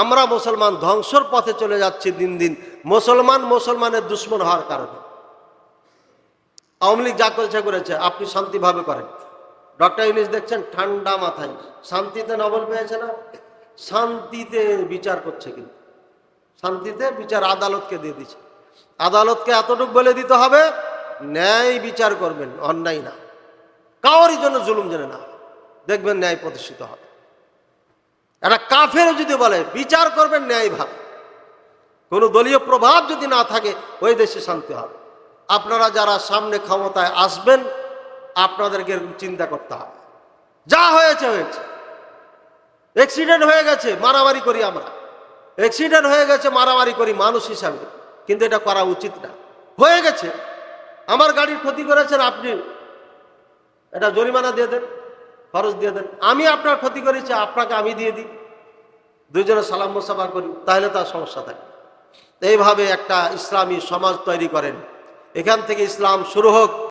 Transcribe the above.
আমরা মুসলমান ধ্বংসর পথে চলে যাচ্ছি দিন দিন। মুসলমান মুসলমানের দুশ্মন হওয়ার কারণে। আওয়ামী লীগ যা করেছে করেছে। আপনি শান্তিভাবে করেন। ডক্টর ইউনিস দেখছেন, ঠান্ডা মাথায়। শান্তিতে নবল পেয়েছে না? শান্তিতে বিচার করছে কিন্তু। শান্তিতে বিচার আদালতকে দিয়ে দিচ্ছে আদালতকে এতটুকু বলে দিতে হবে, ন্যায় বিচার করবেন, অন্যায় না। কারোরই জন্য জুলুম জেনে না দেখবেন ন্যায় প্রতিষ্ঠিত হবে। একটা কাফেরও যদি বলে, বিচার করবেন ন্যায়ভাবে কোনো দলীয় প্রভাব যদি না থাকে, ওই দেশে শান্তি হবে। আপনারা যারা সামনে ক্ষমতায় আসবেন, আপনাদেরকে এরকম চিন্তা করতে হবে। যা হয়েছে হয়েছে। অ্যাক্সিডেন্ট হয়ে গেছে, মারামারি করি আমরা। অ্যাক্সিডেন্ট হয়ে গেছে, মারামারি করি মানুষ হিসাবে। কিন্তু এটা করা উচিত না। হয়ে গেছে। আমার গাড়ির ক্ষতি করেছেন, আপনি। এটা জরিমানা দিয়ে দেন। খরচ দিয়ে দেন। আমি আপনার ক্ষতি করেছি, আপনাকে আমি দিয়ে দিই। দুজনে সালাম মোসাফা করি, তাহলে তার সমস্যা থাকে। এইভাবে একটা ইসলামী সমাজ তৈরি করেন। এখান থেকে ইসলাম শুরু হোক।